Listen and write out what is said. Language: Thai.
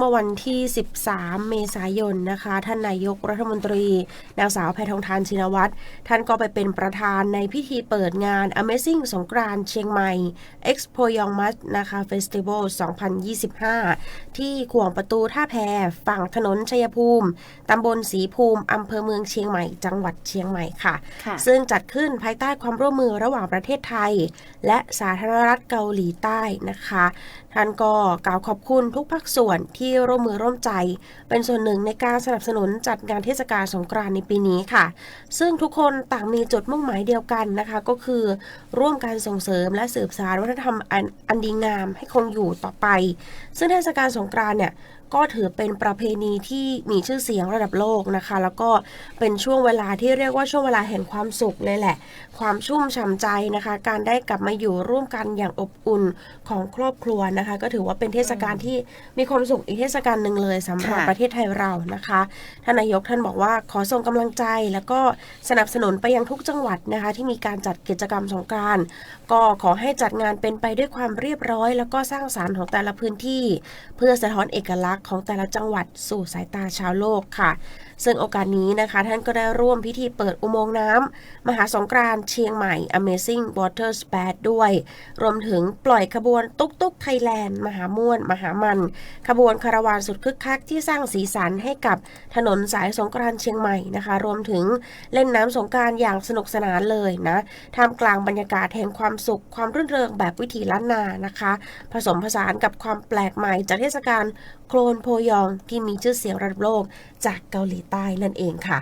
เมื่อวันที่ 13 เมษายนนะคะ ท่านนายกรัฐมนตรี นางสาวแพทองทานชินวัตร ท่านก็ไปเป็นประธานในพิธีเปิดงาน Amazing สงกรานต์เชียงใหม่ Expo Young m u s นะคะ Festival 2025 ที่ขวงประตูท่าแพฝั่งถนนชัยภูมิ ตำบลศรีภูมิ อำเภอเมืองเชียงใหม่ จังหวัดเชียงใหม่ค่ะค่ะ ซึ่งจัดขึ้นภายใต้ความร่วมมือระหว่างประเทศไทย และสาธารณรัฐเกาหลีใต้นะคะ ท่านก็กล่าวขอบคุณทุกภาคส่วนที่ร่วมมือร่วมใจ เป็นส่วนหนึ่งในการสนับสนุนจัดงานเทศกาลสงกรานต์ในปีนี้ค่ะ ซึ่งทุกคนต่างมีจุดมุ่งหมายเดียวกันนะคะ ก็คือร่วมการส่งเสริมและสืบสานวัฒนธรรมอันอนดีงามให้คงอยู่ต่อไป ซึ่งเทศกาลสงกรานต์เนี่ยก็ถือเป็นประเพณีที่มีชื่อเสียงระดับโลกนะคะ แล้วก็เป็นช่วงเวลาที่เรียกว่าช่วงเวลาแห่งความสุขเลยแหละ ความชุ่มฉ่ำใจนะคะ การได้กลับมาอยู่ร่วมกันอย่างอบอุ่นของครอบครัวนะคะ ก็ถือว่าเป็นเทศกาลที่มีความสุขอีกเทศกาลหนึ่งเลยสำหรับค่ะประเทศไทยเรานะคะท่านนายกท่านบอกว่าขอส่งกำลังใจ แล้วก็สนับสนุนไปยังทุกจังหวัดนะคะ ที่มีการจัดกิจกรรมสงกรานต์ก็ขอให้จัดงานเป็นไปด้วยความเรียบร้อย แล้วก็สร้างสารรค์ของแต่ละพื้นที่ เพื่อสะท้อนเอกลักษณ์ของแต่ละจังหวัดสู่สายตาชาวโลกค่ะ ซึ่งโอกาสนี้นะคะ ท่านก็ได้ร่วมพิธีเปิดอุโมงค์น้ำมหาสงกรานต์เชียงใหม่ Amazing Water Spat ด้วย รวมถึงปล่อยขบวนตุ๊กตุ๊กไทยแลนด์มหาม่วน มหามัน ขบวนคาราวานสุดคึกคักที่สร้างสีสันให้กับถนนสายสงกรานต์เชียงใหม่นะคะ รวมถึงเล่นน้ำสงการอย่างสนุกสนานเลยนะท่ามกลางบรรยากาศแห่งความสุข ความรื่นเริงแบบวิถีล้านนานะคะ ผสมผสานกับความแปลกใหม่จากเทศกาลโคลนโพยองที่มีชื่อเสียงระดับโลกจากเกาหลีใต้นั่นเองค่ะ